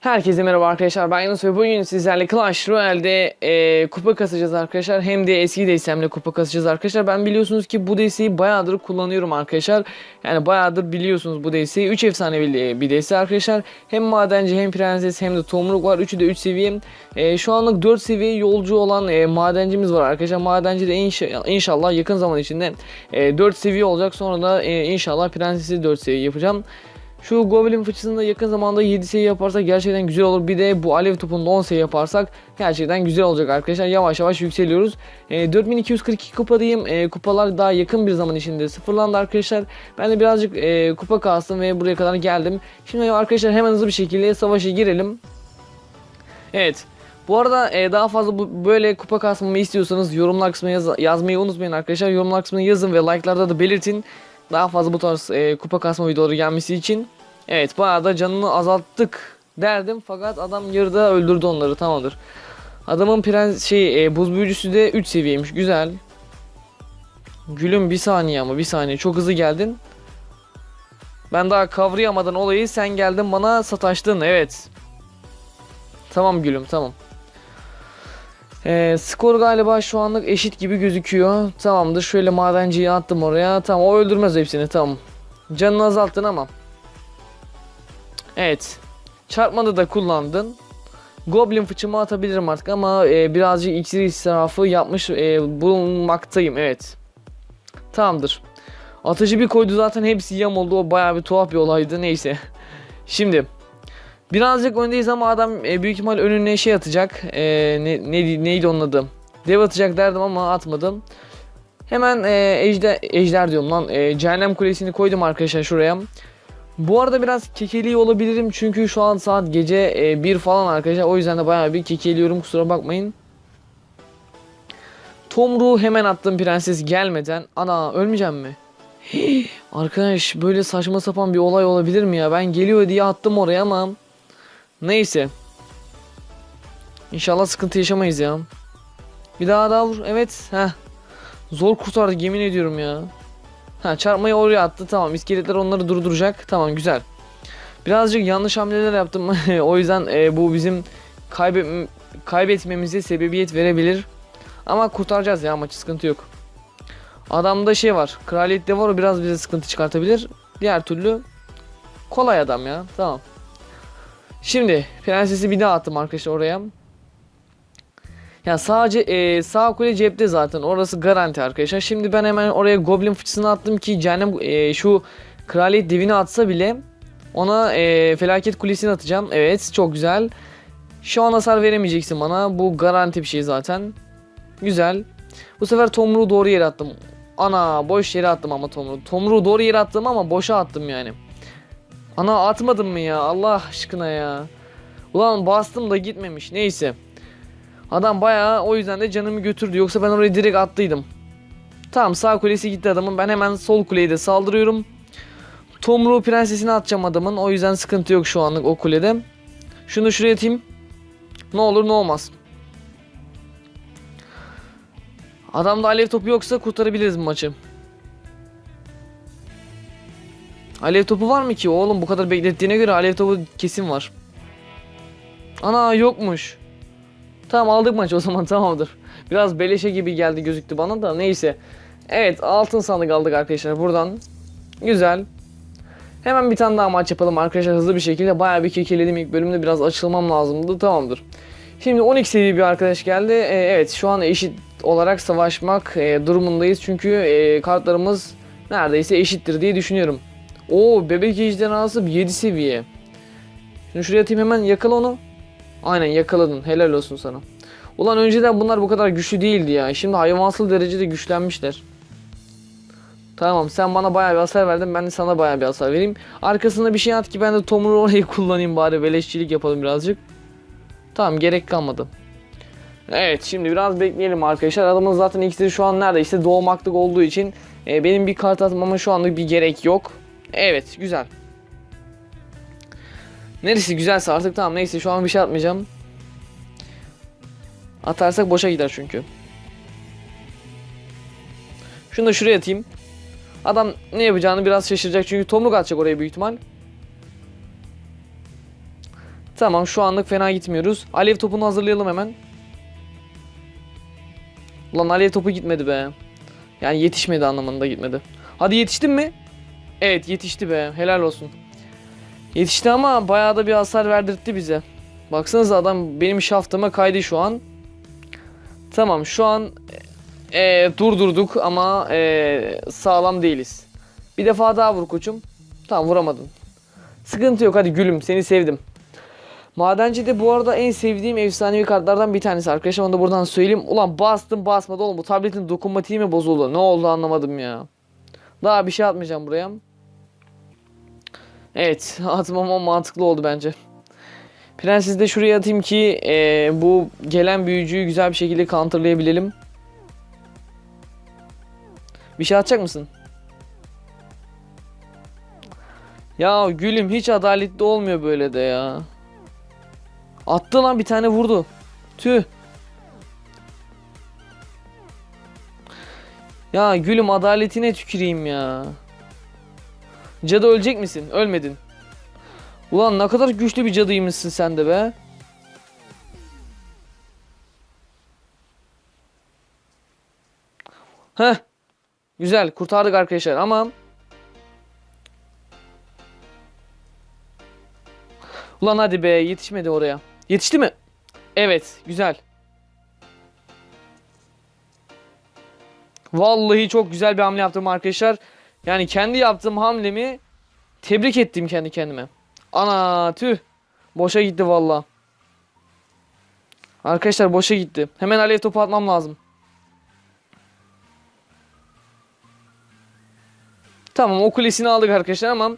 Herkese merhaba arkadaşlar ben Yunus ve bugün sizlerle Clash Royale'de e, kupa kasacağız arkadaşlar. Hem de eski DSM'le kupa kasacağız arkadaşlar. Ben biliyorsunuz ki bu DS'yi bayağıdır kullanıyorum arkadaşlar. Yani bayağıdır biliyorsunuz bu DS'yi. 3 efsanevi bir DS arkadaşlar. Hem madenci hem prenses hem de tomruk var. Üçü de 3 seviye. E, şu anlık 4 seviye yolcu olan e, madencimiz var arkadaşlar. Madenci de inşa- inşallah yakın zaman içinde e, 4 seviye olacak. Sonra da e, inşallah prensesi 4 seviye yapacağım. Şu Goblin fıçısında yakın zamanda 7 seviye yaparsak gerçekten güzel olur. Bir de bu alev topunda 10 seviye yaparsak gerçekten güzel olacak arkadaşlar. Yavaş yavaş yükseliyoruz. E, 4242 kupadayım. E, kupalar daha yakın bir zaman içinde sıfırlandı arkadaşlar. Ben de birazcık e, kupa kastım ve buraya kadar geldim. Şimdi arkadaşlar hemen hızlı bir şekilde savaşa girelim. Evet. Bu arada e, daha fazla bu, böyle kupa kasmamı istiyorsanız yorumlar kısmına yaz- yazmayı unutmayın arkadaşlar. Yorumlar kısmına yazın ve like'larda da belirtin. Daha fazla bu tarz e, kupa kasma videoları gelmesi için. Evet bayağı da canını azalttık derdim fakat adam yarıda öldürdü onları tamamdır. Adamın prens şey e, buz büyücüsü de 3 seviyeymiş güzel. Gülüm bir saniye ama bir saniye çok hızlı geldin. Ben daha kavrayamadan olayı sen geldin bana sataştın evet. Tamam gülüm tamam. Ee, skor galiba şu anlık eşit gibi gözüküyor. Tamamdır. Şöyle madenciyi attım oraya. Tamam o öldürmez hepsini tamam. Canını azalttın ama. Evet. Çarpmadı da kullandın. Goblin fıçımı atabilirim artık ama e, birazcık iksir israfı yapmış e, bulunmaktayım. Evet. Tamamdır. Atıcı bir koydu zaten hepsi yam oldu. O bayağı bir tuhaf bir olaydı. Neyse. Şimdi. Birazcık öndeyiz ama adam e, büyük ihtimal önüne şey atacak. E, ne, ne, neydi onun adı? Dev atacak derdim ama atmadım. Hemen e, ejder, ejder diyorum lan. E, cehennem kulesini koydum arkadaşlar şuraya. Bu arada biraz kekeliği olabilirim çünkü şu an saat gece e, 1 falan arkadaşlar. O yüzden de bayağı bir kekeliyorum kusura bakmayın. Tomruğu hemen attım prenses gelmeden. Ana ölmeyeceğim mi? Arkadaş böyle saçma sapan bir olay olabilir mi ya? Ben geliyor diye attım oraya ama neyse. İnşallah sıkıntı yaşamayız ya. Bir daha daha vur. Evet. Heh. Zor kurtardık yemin ediyorum ya. Ha çarpmayı oraya attı. Tamam iskeletler onları durduracak. Tamam güzel. Birazcık yanlış hamleler yaptım. o yüzden e, bu bizim kaybet kaybetmemize sebebiyet verebilir. Ama kurtaracağız ya maçı sıkıntı yok. Adamda şey var. Kraliyette var o biraz bize sıkıntı çıkartabilir. Diğer türlü kolay adam ya. Tamam. Şimdi prensesi bir daha attım arkadaşlar oraya. Ya sadece e, sağ kule cepte zaten. Orası garanti arkadaşlar. Şimdi ben hemen oraya goblin fıçısını attım ki cehennem e, şu kraliyet devini atsa bile ona e, felaket kulesini atacağım. Evet çok güzel. Şu an hasar veremeyeceksin bana. Bu garanti bir şey zaten. Güzel. Bu sefer tomruğu doğru yere attım. Ana boş yere attım ama tomruğu. Tomruğu doğru yere attım ama boşa attım yani. Ana atmadım mı ya Allah aşkına ya. Ulan bastım da gitmemiş. Neyse. Adam bayağı o yüzden de canımı götürdü. Yoksa ben oraya direkt attıydım. Tamam sağ kulesi gitti adamın. Ben hemen sol kuleyi de saldırıyorum. Tomruğu prensesini atacağım adamın. O yüzden sıkıntı yok şu anlık o kulede. Şunu şuraya atayım. Ne olur ne olmaz. Adamda alev topu yoksa kurtarabiliriz bu maçı. Alev topu var mı ki? Oğlum bu kadar beklettiğine göre alev topu kesin var. Ana yokmuş. Tamam aldık maç o zaman tamamdır. Biraz beleşe gibi geldi gözüktü bana da neyse. Evet altın sandık aldık arkadaşlar buradan. Güzel. Hemen bir tane daha maç yapalım arkadaşlar hızlı bir şekilde. Bayağı bir kekeledim ilk bölümde biraz açılmam lazımdı tamamdır. Şimdi 12 seviye bir arkadaş geldi. Ee, evet şu an eşit olarak savaşmak e, durumundayız. Çünkü e, kartlarımız neredeyse eşittir diye düşünüyorum. Oo bebek ejderhası 7 seviye. Şimdi şuraya atayım hemen yakala onu. Aynen yakaladın. Helal olsun sana. Ulan önceden bunlar bu kadar güçlü değildi ya. Şimdi hayvansal derecede güçlenmişler. Tamam sen bana bayağı bir hasar verdin. Ben de sana bayağı bir hasar vereyim. Arkasında bir şey at ki ben de Tomru orayı kullanayım bari. Beleşçilik yapalım birazcık. Tamam gerek kalmadı. Evet şimdi biraz bekleyelim arkadaşlar. Adamın zaten iksiri şu an neredeyse doğmaklık olduğu için e, benim bir kart atmama şu anlık bir gerek yok. Evet güzel. Neresi güzelse artık tamam neyse şu an bir şey atmayacağım. Atarsak boşa gider çünkü. Şunu da şuraya atayım. Adam ne yapacağını biraz şaşıracak çünkü tomruk atacak oraya büyük ihtimal. Tamam şu anlık fena gitmiyoruz. Alev topunu hazırlayalım hemen. Ulan alev topu gitmedi be. Yani yetişmedi anlamında gitmedi. Hadi yetiştin mi? Evet yetişti be. Helal olsun. Yetişti ama bayağı da bir hasar verdirtti bize. Baksanıza adam benim şaftıma kaydı şu an. Tamam şu an e, durdurduk ama e, sağlam değiliz. Bir defa daha vur koçum. Tamam vuramadın. Sıkıntı yok hadi gülüm seni sevdim. Madenci de bu arada en sevdiğim efsanevi kartlardan bir tanesi arkadaşlar onu da buradan söyleyeyim. Ulan bastım basmadı oğlum bu tabletin dokunmatiği mi bozuldu? Ne oldu anlamadım ya. Daha bir şey atmayacağım buraya. Evet atmam mantıklı oldu bence. Prenses de şuraya atayım ki e, bu gelen büyücüyü güzel bir şekilde counterlayabilelim. Bir şey atacak mısın? Ya gülüm hiç adaletli olmuyor böyle de ya. Attı lan bir tane vurdu. Tüh. Ya gülüm adaletine tüküreyim ya. Cadı ölecek misin? Ölmedin. Ulan ne kadar güçlü bir cadıymışsın sen de be. Heh. Güzel kurtardık arkadaşlar ama Ulan hadi be yetişmedi oraya. Yetişti mi? Evet güzel. Vallahi çok güzel bir hamle yaptım arkadaşlar. Yani kendi yaptığım hamlemi tebrik ettim kendi kendime. Ana tüh. Boşa gitti valla. Arkadaşlar boşa gitti. Hemen alev topu atmam lazım. Tamam o kulesini aldık arkadaşlar ama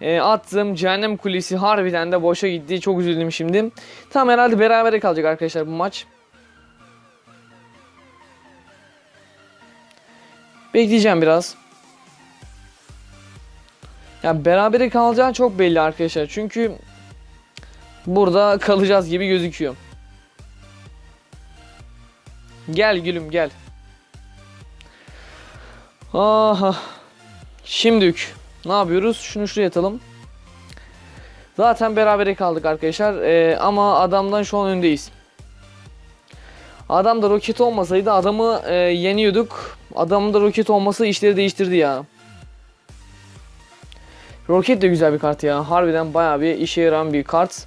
e, attığım cehennem kulesi harbiden de boşa gitti. Çok üzüldüm şimdi. Tamam herhalde berabere kalacak arkadaşlar bu maç. Bekleyeceğim biraz. Ya berabere kalacağı çok belli arkadaşlar. Çünkü burada kalacağız gibi gözüküyor. Gel gülüm gel. Aha. Şimdilik ne yapıyoruz? Şunu şuraya atalım. Zaten berabere kaldık arkadaşlar. Ee, ama adamdan şu an öndeyiz. Adamda roket olmasaydı adamı e, yeniyorduk. Adamın da roket olması işleri değiştirdi ya. Roket de güzel bir kart ya. Harbiden bayağı bir işe yarayan bir kart.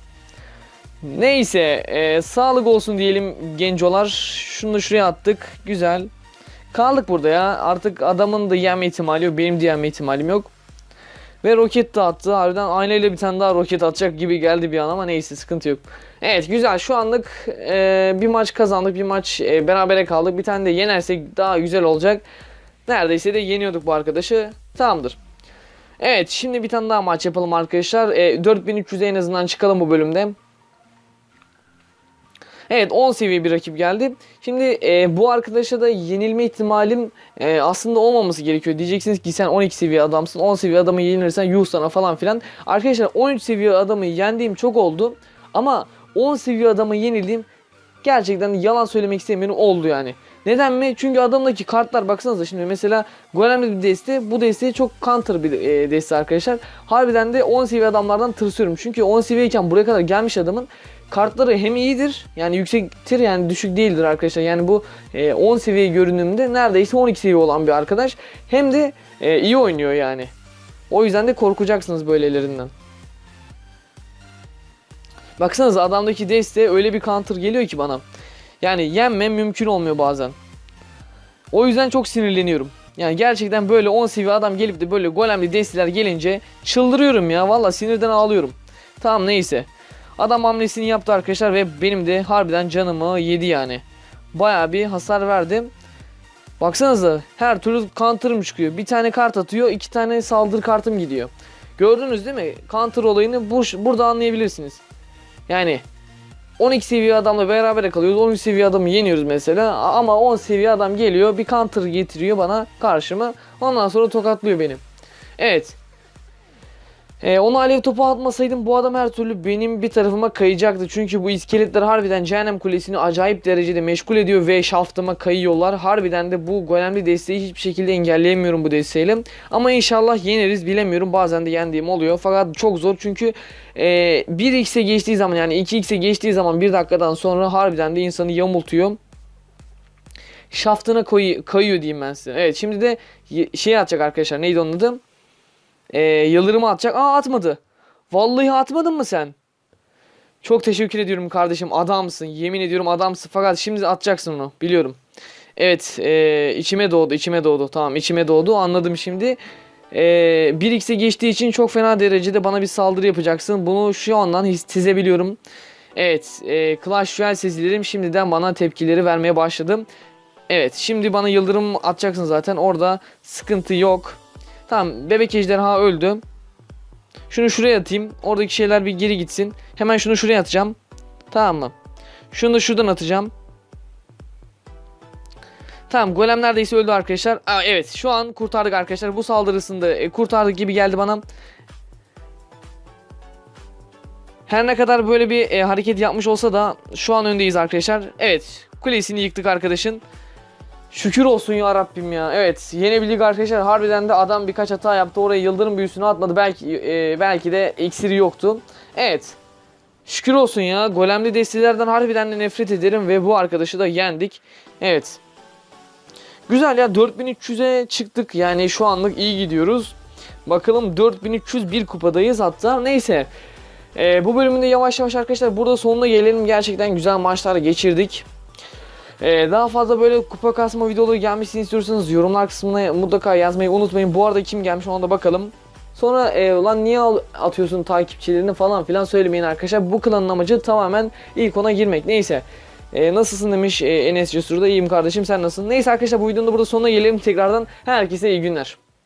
Neyse e, sağlık olsun diyelim gencolar. Şunu da şuraya attık. Güzel. Kaldık burada ya. Artık adamın da yenme ihtimali yok. Benim de yenme ihtimalim yok. Ve roket de attı. Harbiden aynayla bir tane daha roket atacak gibi geldi bir an ama neyse sıkıntı yok. Evet güzel şu anlık e, bir maç kazandık. Bir maç e, berabere kaldık. Bir tane de yenersek daha güzel olacak. Neredeyse de yeniyorduk bu arkadaşı. Tamamdır. Evet şimdi bir tane daha maç yapalım arkadaşlar. E, 4300'e en azından çıkalım bu bölümde. Evet 10 seviye bir rakip geldi. Şimdi e, bu arkadaşa da yenilme ihtimalim e, aslında olmaması gerekiyor. Diyeceksiniz ki sen 12 seviye adamsın. 10 seviye adamı yenilirsen yuh sana falan filan. Arkadaşlar 13 seviye adamı yendiğim çok oldu. Ama 10 seviye adamı yenildiğim gerçekten yalan söylemek istemiyorum oldu yani. Neden mi? Çünkü adamdaki kartlar baksanıza şimdi mesela Golem'de bir deste bu desteği çok counter bir e, deste arkadaşlar. Harbiden de 10 seviye adamlardan tırsıyorum. Çünkü 10 seviyeyken buraya kadar gelmiş adamın kartları hem iyidir yani yüksektir yani düşük değildir arkadaşlar. Yani bu e, 10 seviye görünümde neredeyse 12 seviye olan bir arkadaş. Hem de e, iyi oynuyor yani. O yüzden de korkacaksınız böylelerinden. Baksanıza adamdaki deste öyle bir counter geliyor ki bana. Yani yenme mümkün olmuyor bazen. O yüzden çok sinirleniyorum. Yani gerçekten böyle 10 seviye adam gelip de böyle golemli desteler gelince çıldırıyorum ya. Valla sinirden ağlıyorum. Tamam neyse. Adam hamlesini yaptı arkadaşlar ve benim de harbiden canımı yedi yani. Baya bir hasar verdim. Baksanıza her türlü counter'ım çıkıyor. Bir tane kart atıyor, iki tane saldırı kartım gidiyor. Gördünüz değil mi? Counter olayını bu, burada anlayabilirsiniz. Yani 12 seviye adamla beraber kalıyoruz. 13 seviye adamı yeniyoruz mesela. Ama 10 seviye adam geliyor. Bir counter getiriyor bana karşıma. Ondan sonra tokatlıyor beni. Evet. Ee, onu alev topu atmasaydım bu adam her türlü benim bir tarafıma kayacaktı. Çünkü bu iskeletler harbiden cehennem kulesini acayip derecede meşgul ediyor ve şaftıma kayıyorlar. Harbiden de bu golemli desteği hiçbir şekilde engelleyemiyorum bu desteğiyle. Ama inşallah yeneriz bilemiyorum. Bazen de yendiğim oluyor. Fakat çok zor çünkü e, 1x'e geçtiği zaman yani 2x'e geçtiği zaman bir dakikadan sonra harbiden de insanı yamultuyor şaftına koyu, kayıyor diyeyim ben size. Evet şimdi de şey atacak arkadaşlar. Neydi onun adı? Ee, yıldırımı atacak. Aa atmadı. Vallahi atmadın mı sen? Çok teşekkür ediyorum kardeşim. Adamsın. Yemin ediyorum adamsın. Fakat şimdi atacaksın onu. Biliyorum. Evet. E, içime doğdu. içime doğdu. Tamam içime doğdu. Anladım şimdi. E, 1x'e geçtiği için çok fena derecede bana bir saldırı yapacaksın. Bunu şu andan his- sezebiliyorum. Evet. E, Clash Royale sezgilerim şimdiden bana tepkileri vermeye başladı. Evet şimdi bana yıldırım atacaksın zaten orada sıkıntı yok. Tamam bebek ejderha öldü. Şunu şuraya atayım. Oradaki şeyler bir geri gitsin. Hemen şunu şuraya atacağım. Tamam mı? Şunu da şuradan atacağım. Tamam golem neredeyse öldü arkadaşlar. Aa, evet şu an kurtardık arkadaşlar. Bu saldırısında e, kurtardık gibi geldi bana. Her ne kadar böyle bir e, hareket yapmış olsa da şu an öndeyiz arkadaşlar. Evet kulesini yıktık arkadaşın. Şükür olsun ya Rabbim ya. Evet yenebildik arkadaşlar. Harbiden de adam birkaç hata yaptı. Oraya yıldırım büyüsünü atmadı. Belki e, belki de iksiri yoktu. Evet. Şükür olsun ya. Golemli destelerden harbiden de nefret ederim ve bu arkadaşı da yendik. Evet. Güzel ya 4300'e çıktık. Yani şu anlık iyi gidiyoruz. Bakalım 4301 kupadayız hatta. Neyse. Ee, bu bölümünde yavaş yavaş arkadaşlar burada sonuna gelelim. Gerçekten güzel maçlar geçirdik. Ee, daha fazla böyle kupa kasma videoları gelmesini istiyorsanız yorumlar kısmına mutlaka yazmayı unutmayın. Bu arada kim gelmiş ona da bakalım. Sonra e, lan niye atıyorsun takipçilerini falan filan söylemeyin arkadaşlar. Bu klanın amacı tamamen ilk ona girmek. Neyse. E, nasılsın demiş e, Enes Cesur da kardeşim sen nasılsın? Neyse arkadaşlar bu videonun da burada sonuna gelelim tekrardan. Herkese iyi günler.